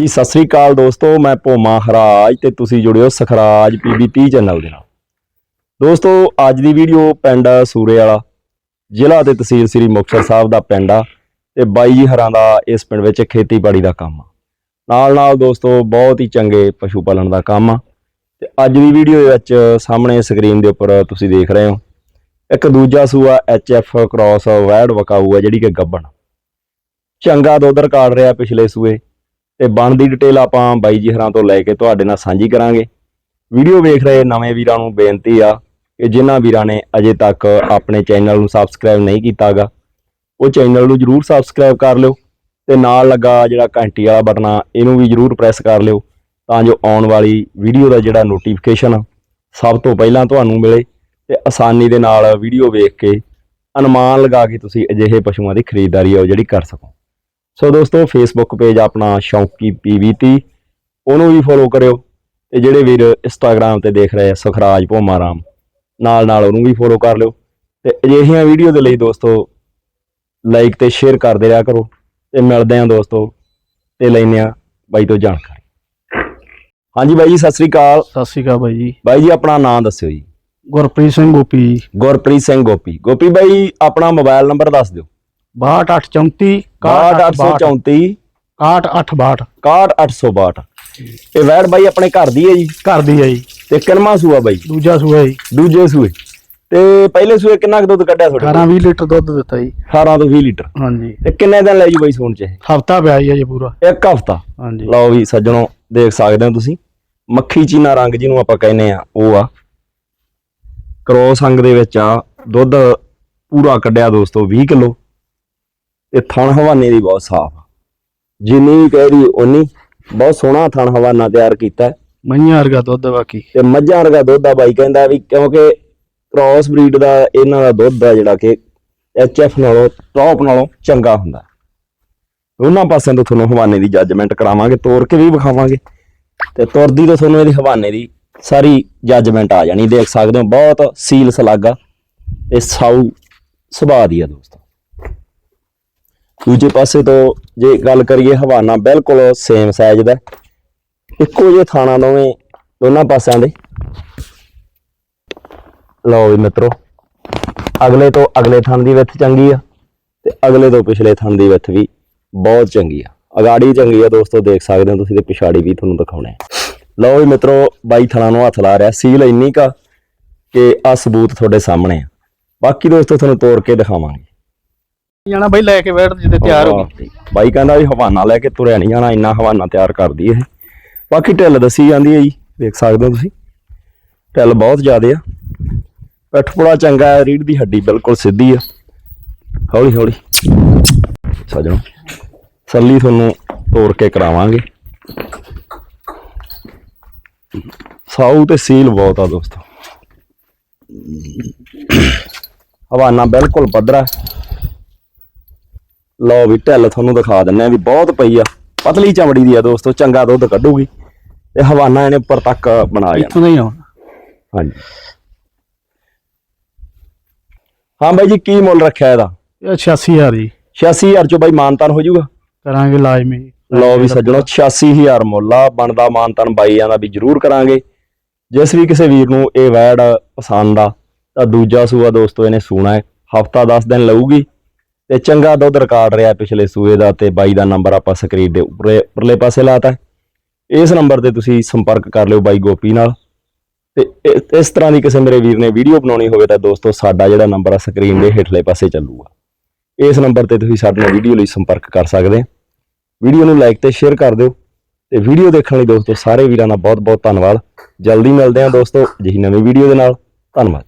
ਜੀ, ਸਤਿ ਸ੍ਰੀ ਅਕਾਲ ਦੋਸਤੋ, ਮੈਂ ਭੋਮਾ ਹਰਾਜ ਤੇ ਤੁਸੀਂ ਜੁੜਿਓ ਸਖਰਾਜ ਪੀਬੀ 30 ਚੈਨਲ ਦੇ ਨਾਲ। ਦੋਸਤੋ, ਅੱਜ ਦੀ ਵੀਡੀਓ ਪਿੰਡ ਸੂਰੇ ਵਾਲਾ ਜ਼ਿਲ੍ਹਾ ਤੇ ਤਹਿਸੀਲ ਸ੍ਰੀ ਮੁਕਤਸਰ ਸਾਹਿਬ ਦਾ ਪਿੰਡ ਆ ਤੇ ਬਾਈ ਜੀ ਹਰਾਂ ਦਾ ਇਸ ਪਿੰਡ ਵਿੱਚ ਖੇਤੀਬਾੜੀ ਦਾ ਕੰਮ ਆ। ਨਾਲ ਨਾਲ ਦੋਸਤੋ, ਬਹੁਤ ਹੀ ਚੰਗੇ ਪਸ਼ੂ ਪਾਲਣ ਦਾ ਕੰਮ ਆ। ਤੇ ਅੱਜ ਦੀ ਵੀਡੀਓ ਵਿੱਚ ਸਾਹਮਣੇ ਸਕਰੀਨ ਦੇ ਉੱਪਰ ਤੁਸੀਂ ਦੇਖ ਰਹੇ ਹੋ, ਇੱਕ ਦੂਜਾ ਸੂਆ ਐਫ ਕ੍ਰਾਸ ਵੈਡ ਵਕਾਊ ਆ ਜਿਹੜੀ ਕਿ ਗੱਬਣ ਚੰਗਾ ਦੁੱਧ ਰਿਕਾਰਡ ਰਿਹਾ ਪਿਛਲੇ ਸੂਏ ਤੇ ਬਣਦੀ ਡਿਟੇਲ ਆਪਾਂ ਬਾਈ ਜੀ ਹਰਾਂ ਤੋਂ ਲੈ ਕੇ ਤੁਹਾਡੇ ਨਾਲ ਸਾਂਝੀ ਕਰਾਂਗੇ। ਵੀਡੀਓ ਵੇਖ ਰਹੇ ਨਵੇਂ ਵੀਰਾਂ ਨੂੰ ਬੇਨਤੀ ਆ ਕਿ ਜਿਨ੍ਹਾਂ ਵੀਰਾਂ ਨੇ ਅਜੇ ਤੱਕ ਆਪਣੇ ਚੈਨਲ ਨੂੰ ਸਬਸਕ੍ਰਾਈਬ ਨਹੀਂ ਕੀਤਾਗਾ, ਉਹ ਚੈਨਲ ਨੂੰ ਜਰੂਰ ਸਬਸਕ੍ਰਾਈਬ ਕਰ ਲਿਓ ਤੇ ਨਾਲ ਲੱਗਾ ਜਿਹੜਾ ਘੰਟੀ ਵਾਲਾ ਬਟਨ ਆ, ਇਹਨੂੰ ਵੀ ਜਰੂਰ ਪ੍ਰੈਸ ਕਰ ਲਿਓ ਤਾਂ ਜੋ ਆਉਣ ਵਾਲੀ ਵੀਡੀਓ ਦਾ ਜਿਹੜਾ ਨੋਟੀਫਿਕੇਸ਼ਨ ਸਭ ਤੋਂ ਪਹਿਲਾਂ ਤੁਹਾਨੂੰ ਮਿਲੇ ਤੇ ਆਸਾਨੀ ਦੇ ਨਾਲ ਵੀਡੀਓ ਵੇਖ ਕੇ ਅਨੁਮਾਨ ਲਗਾ ਕੇ ਤੁਸੀਂ ਅਜਿਹੇ ਪਸ਼ੂਆਂ ਦੀ ਖਰੀਦਦਾਰੀ ਆ ਉਹ ਜਿਹੜੀ ਕਰ ਸਕੋ। ਸੋ ਦੋਸਤੋ ਫੇਸਬੁੱਕ ਪੇਜ ਆਪਣਾ ਸ਼ੌਂਕੀ ਪੀਵੀਟੀ ਉਹਨੂੰ ਵੀ ਫੋਲੋ ਕਰਿਓ ਤੇ ਜਿਹੜੇ ਵੀਰ ਇੰਸਟਾਗ੍ਰam ਤੇ ਦੇਖ ਰਹੇ ਆ ਸੁਖਰਾਜ ਭੋਮਾਰਾਮ ਨਾਲ ਨਾਲ ਉਹਨੂੰ ਵੀ ਫੋਲੋ ਕਰ ਲਿਓ ਤੇ ਅਜਿਹੀਆਂ ਵੀਡੀਓ ਦੇ ਲਈ ਦੋਸਤੋ ਲਾਈਕ ਤੇ ਸ਼ੇਅਰ ਕਰਦੇ ਰਿਹਾ ਕਰੋ ਤੇ ਮਿਲਦੇ ਆਂ ਦੋਸਤੋ ਤੇ ਲੈਨੇ ਆ ਬਾਈ ਤੋਂ ਜਾਣਕਾਰੀ। ਹਾਂਜੀ ਬਾਈ ਜੀ ਸਤਿ ਸ੍ਰੀ ਅਕਾਲ। ਸਤਿ ਸ਼੍ਰੀ ਅਕਾਲ ਬਾਈ ਜੀ। ਬਾਈ ਜੀ ਆਪਣਾ ਨਾਮ ਦੱਸਿਓ ਜੀ। ਗੁਰਪ੍ਰੀਤ ਸਿੰਘ ਗੋਪੀ ਜੀ। ਗੁਰਪ੍ਰੀਤ ਸਿੰਘ ਗੋਪੀ। ਗੋਪੀ ਬਾਈ ਆਪਣਾ ਮੋਬਾਈਲ ਨੰਬਰ ਦੱਸ ਦਿਓ। 6234 62834 68862 61862 ਇਹ ਵੈੜ ਬਾਈ ਆਪਣੇ ਘਰ ਦੀ ਹੈ ਜੀ? ਘਰ ਦੀ ਹੈ ਜੀ। ਤੇ ਕਿੰਨਵਾਂ ਸੂਆ ਬਾਈ? ਦੂਜਾ ਸੂਆ ਜੀ। ਦੂਜੇ ਸੂਏ। ਤੇ ਪਹਿਲੇ ਸੂਏ ਕਿੰਨਾ ਦੁੱਧ ਕੱਢਿਆ ਤੁਹਾਡੇ 18 20 ਲੀਟਰ ਦੁੱਧ ਦਿੱਤਾ ਜੀ। 18 ਤੋਂ 20 ਲੀਟਰ। ਹਾਂਜੀ। ਤੇ ਕਿੰਨੇ ਦਿਨ ਲੈ ਜੂ ਬਾਈ ਸੂਣ ਚ? ਹਫਤਾ ਪਿਆ ਜੀ ਅਜੇ ਪੂਰਾ। ਇੱਕ ਹਫਤਾ। ਹਾਂਜੀ। ਲਓ ਵੀ ਸੱਜਣੋ ਦੇਖ ਸਕਦੇ ਹੋ ਤੁਸੀਂ। ਮੱਖੀ ਚੀਨਾ ਰੰਗ ਜਿਹਨੂੰ ਆਪਾਂ ਕਹਿੰਦੇ ਆ ਉਹ ਆ। ਕਰੋਸ ਅੰਗ ਦੇ ਵਿੱਚ ਆ। ਦੁੱਧ ਪੂਰਾ ਕੱਢਿਆ ਦੋਸਤੋ 20 ਕਿਲੋ। ਤੇ ਥਣ ਹਵਾਨੇ ਦੀ ਬਹੁਤ ਸਾਫ਼ ਜਿੰਨੀ ਵੀ ਕਹਿ ਰਹੀ ਉਨੀ ਬਹੁਤ ਸੋਹਣਾ ਥਣ ਹਵਾਨਾ ਤਿਆਰ ਕੀਤਾ। ਮਈਆਂ ਵਰਗਾ ਦੁੱਧ ਆ ਬਾਕੀ। ਤੇ ਮੱਝਾਂ ਵਰਗਾ ਦੁੱਧ ਆ ਬਾਈ ਕਹਿੰਦਾ ਵੀ ਕਿਉਂਕਿ ਕ੍ਰਾਸ ਬਰੀਡ ਦਾ ਇਹਨਾਂ ਦਾ ਦੁੱਧ ਆ ਜਿਹੜਾ ਕਿ ਐਫ ਨਾਲੋਂ ਟੌਪ ਨਾਲੋਂ ਚੰਗਾ ਹੁੰਦਾ ਦੋਨਾਂ ਪਾਸਿਆਂ ਤੋਂ ਤੁਹਾਨੂੰ ਹਵਾਨੇ ਦੀ ਜੱਜਮੈਂਟ ਕਰਾਵਾਂਗੇ ਤੋੜ ਕੇ ਵੀ ਵਿਖਾਵਾਂਗੇ। ਤੇ ਤੁਰਦੀ ਤੋਂ ਤੁਹਾਨੂੰ ਇਹਦੀ ਹਵਾਨੇ ਦੀ ਸਾਰੀ ਜੱਜਮੈਂਟ ਆ ਜਾਣੀ। ਦੇਖ ਸਕਦੇ ਹੋ ਬਹੁਤ ਸੀਲ ਸਲਾਗਾ। ਤੇ ਸਾਊ ਸੁਭਾਅ ਦੀ ਆ ਦੋਸਤੋ। ਦੂਜੇ ਪਾਸੇ ਤੋਂ ਜੇ ਗੱਲ ਕਰੀਏ ਹਵਾਨਾ ਬਿਲਕੁਲ ਸੇਮ ਸਾਈਜ਼ ਦਾ ਇੱਕੋ ਜਿਹੇ ਥਾਣਾ ਦੋਵੇਂ, ਦੋਨਾਂ ਪਾਸਿਆਂ ਦੇ। ਲਓ ਵੀ ਮਿੱਤਰੋ, ਅਗਲੇ ਤੋਂ ਅਗਲੇ ਥਣ ਦੀ ਵਿੱਥ ਚੰਗੀ ਆ ਤੇ ਅਗਲੇ ਤੋਂ ਪਿਛਲੇ ਥਣ ਦੀ ਵਿੱਥ ਵੀ ਬਹੁਤ ਚੰਗੀ ਆ। ਅਗਾੜੀ ਚੰਗੀ ਆ ਦੋਸਤੋ, ਦੇਖ ਸਕਦੇ ਹੋ ਤੁਸੀਂ ਤੇ ਪਿਛਾੜੀ ਵੀ ਤੁਹਾਨੂੰ ਦਿਖਾਉਣੇ ਆ। ਲਓ ਵੀ ਮਿੱਤਰੋ, ਬਾਈ ਥਣਾ ਨੂੰ ਹੱਥ ਲਾ ਰਿਹਾ ਸੀਲ ਇੰਨੀ ਕਾ ਕਿ ਆ ਸਬੂਤ ਤੁਹਾਡੇ ਸਾਹਮਣੇ ਆ। ਬਾਕੀ ਦੋਸਤੋ, ਤੁਹਾਨੂੰ ਤੋੜ ਕੇ ਦਿਖਾਵਾਂਗੇ। ਜਾਣਾ ਬਾਈ ਲੈ ਕੇ ਬੈਠ ਜਿੱਦੇ ਤਿਆਰ ਹੋ ਗਈ। ਬਾਈ ਕਹਿੰਦਾ ਵੀ ਹਵਾਨਾ ਲੈ ਕੇ ਤੁਰਿਆ ਨਹੀਂ ਜਾਣਾ ਇੰਨਾ ਹਵਾਨਾ ਤਿਆਰ ਕਰਦੀ ਇਹ। ਬਾਕੀ ਢਿੱਲ ਦੱਸੀ ਜਾਂਦੀ ਹੈ ਜੀ ਦੇਖ ਸਕਦੇ ਹੋ ਤੁਸੀਂ। ਢਿੱਲ ਬਹੁਤ ਜ਼ਿਆਦੇ ਆ। ਪਿੱਠ ਪੁੜਾ ਚੰਗਾ ਹੈ ਰੀੜ ਦੀ ਹੱਡੀ ਬਿਲਕੁਲ ਸਿੱਧੀ ਆ। ਹੌਲੀ ਹੌਲੀ। ਸਜਣੋ ਸੱਲੀ ਤੁਹਾਨੂੰ ਤੋੜ ਕੇ ਕਰਾਵਾਂਗੇ। ਸਾਊ ਤੇ ਸੀਲ ਬਹੁਤ ਆ ਦੋਸਤੋ। ਹਵਾਨਾ ਬਿਲਕੁਲ ਪੱਧਰਾ। ਲਓ ਵੀ ਢਿੱਲ ਤੁਹਾਨੂੰ ਦਿਖਾ ਦਿੰਨੇ ਆ ਵੀ ਬਹੁਤ ਪਈ ਆ। ਪਤਲੀ ਚਮੜੀ ਦੀ ਆ ਦੋਸਤੋ ਚੰਗਾ ਦੁੱਧ ਕੱਢੂਗੀ। ਤੇ ਹਵਾਨਾ ਇਹਨੇ ਉੱਪਰ ਤੱਕ ਬਣਾ ਜਾਣਾ ਇੱਥੋਂ ਦਾ ਹੀ ਆਉਣਾ ਹਾਂਜੀ। ਹਾਂ ਬਾਈ ਜੀ ਕੀ ਮੁੱਲ ਰੱਖਿਆ ਇਹਦਾ? ਇਹ 86000 ਜੀ। 86000 ਚੋਂ ਬਾਈ ਮਾਨਤਾਨ ਹੋ ਜਾਊਗਾ? ਕਰਾਂਗੇ ਲਾਜ਼ਮੀ। ਲਓ ਵੀ ਸੱਜਣੋ 86000 ਮੁੱਲ ਆ। ਬਣਦਾ ਮਾਨਤਾਨ ਬਾਈਆਂ ਦਾ ਵੀ ਜ਼ਰੂਰ ਕਰਾਂਗੇ। ਜਿਸ ਵੀ ਕਿਸੇ ਵੀਰ ਨੂੰ ਇਹ ਵੈੜ ਪਸੰਦ ਆ ਤਾਂ ਦੂਜਾ ਸੂਆ ਦੋਸਤੋ ਇਹਨੇ ਸੂਣਾ ਹੈ। ਹਫਤਾ 10 ਦਿਨ ਲਊਗੀ। ਤੇ ਚੰਗਾ ਦੁੱਧ ਰਿਕਾਰਡ ਰਿਹਾ ਪਿਛਲੇ ਸੂਏ ਦਾ ਤੇ ਬਾਈ ਦਾ ਨੰਬਰ ਆਪਾਂ ਸਕਰੀਨ ਦੇ ਉੱਪਰੇ, ਉੱਪਰਲੇ ਪਾਸੇ ਲਾਤਾ। ਹੈ। ਇਸ ਨੰਬਰ ਤੇ ਤੁਸੀਂ ਸੰਪਰਕ ਕਰ ਲਿਓ ਬਾਈ ਗੋਪੀ ਨਾਲ। ਤੇ ਇਸ ਤਰ੍ਹਾਂ ਦੀ ਕਿਸੇ ਮੇਰੇ ਵੀਰ ਨੇ ਵੀਡੀਓ ਬਣਾਉਣੀ ਹੋਵੇ ਤਾਂ ਦੋਸਤੋ ਸਾਡਾ ਜਿਹੜਾ ਨੰਬਰ ਆ ਸਕਰੀਨ ਦੇ ਹੇਠਲੇ ਪਾਸੇ ਚੱਲੂਗਾ। ਇਸ ਨੰਬਰ ਤੇ ਤੁਸੀਂ ਸਾਡੇ ਨਾਲ ਵੀਡੀਓ ਲਈ ਸੰਪਰਕ ਕਰ ਸਕਦੇ ਹੋ। ਵੀਡੀਓ ਨੂੰ ਲਾਈਕ ਤੇ ਸ਼ੇਅਰ ਕਰ ਦਿਓ। ਤੇ ਵੀਡੀਓ ਦੇਖਣ ਲਈ ਦੋਸਤੋ ਸਾਰੇ ਵੀਰਾਂ ਦਾ ਬਹੁਤ ਬਹੁਤ ਧੰਨਵਾਦ। ਜਲਦੀ ਮਿਲਦੇ ਹਾਂ ਦੋਸਤੋ, ਅਜਿਹੀ ਨਵੀਂ ਵੀਡੀਓ ਦੇ ਨਾਲ। ਧੰਨਵਾਦ।